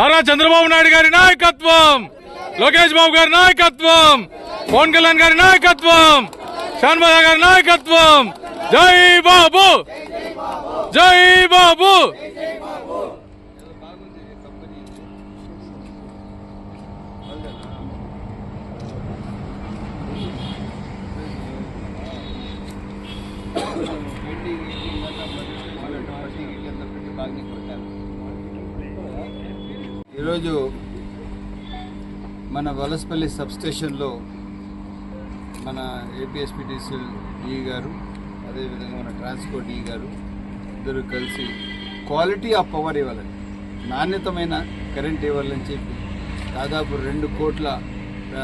నారా చంద్రబాబు నాయుడు గారి నాయకత్వం లోకేష్ బాబు గారి నాయకత్వం పవన్ కళ్యాణ్ గారి నాయకత్వం షాన్బాజా గారి నాయకత్వం జై బాబు జై బాబు ఈరోజు మన వలసపల్లి సబ్స్టేషన్లో మన ఏపీఎస్పీటీసీ ఈ గారు అదేవిధంగా మన ట్రాన్స్పోర్ట్ ఈ గారు ఇద్దరు కలిసి క్వాలిటీ ఆఫ్ పవర్ ఇవ్వాలని నాణ్యతమైన కరెంట్ ఇవ్వాలని చెప్పి దాదాపు రెండు కోట్ల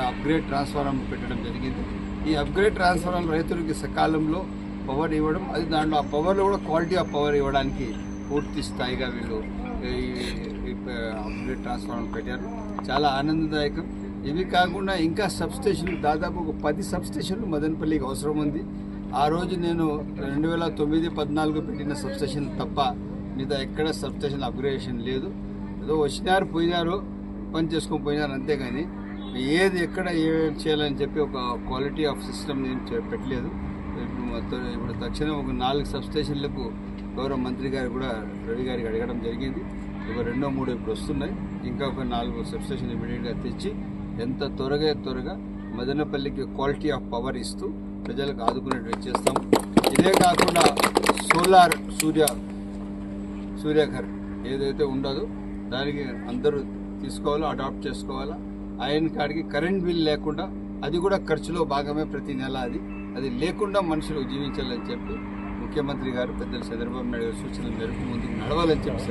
అప్గ్రేడ్ ట్రాన్స్ఫార్మర్ పెట్టడం జరిగింది. ఈ అప్గ్రేడ్ ట్రాన్స్ఫార్మర్ రైతులకి సకాలంలో పవర్ ఇవ్వడం అది దాంట్లో ఆ పవర్లో కూడా క్వాలిటీ ఆఫ్ పవర్ ఇవ్వడానికి పూర్తి స్థాయిగా వీళ్ళు ఈ ట్రాన్స్ఫార్మర్ పెట్టారు చాలా ఆనందదాయకం. ఇవి కాకుండా ఇంకా సబ్స్టేషన్లు దాదాపు ఒక పది సబ్స్టేషన్లు మదనపల్లికి అవసరం ఉంది. ఆ రోజు నేను రెండు వేల తొమ్మిది పద్నాలుగు పెట్టిన సబ్స్టేషన్ తప్ప మిగతా ఎక్కడ సబ్స్టేషన్ అప్గ్రేడేషన్ లేదు. ఏదో వచ్చినారు పోయినారు పని చేసుకొని పోయినారు అంతేగాని ఏది ఎక్కడ ఏం చేయాలని చెప్పి ఒక క్వాలిటీ ఆఫ్ సిస్టమ్ నేను పెట్టలేదు. ఇప్పుడు మొత్తం ఇప్పుడు తక్షణం ఒక నాలుగు సబ్స్టేషన్లకు గౌరవ మంత్రి గారు కూడా రవి గారికి అడగడం జరిగింది. ఒక రెండో మూడో ఇప్పుడు వస్తున్నాయి. ఇంకా ఒక నాలుగు సబ్స్టేషన్ ఇమీడియట్గా తెచ్చి ఎంత త్వరగా త్వరగా మదనపల్లికి క్వాలిటీ ఆఫ్ పవర్ ఇస్తూ ప్రజలకు ఆదుకునేట్టు చేస్తాం ఇదే కాకుండా సోలార్ సూర్య సూర్యఘర్ ఏదైతే ఉండదో దానికి అందరూ తీసుకోవాలో అడాప్ట్ చేసుకోవాలా? ఆయన కాడికి కరెంట్ బిల్ లేకుండా అది కూడా ఖర్చులో భాగమే ప్రతి నెల అది. అది లేకుండా మనుషులు జీవించాలని చెప్పి ముఖ్యమంత్రి గారు పెద్దలు చంద్రబాబు నాయుడు గారి సూచనల మేరకు ముందుకు నడవాలని చెప్పి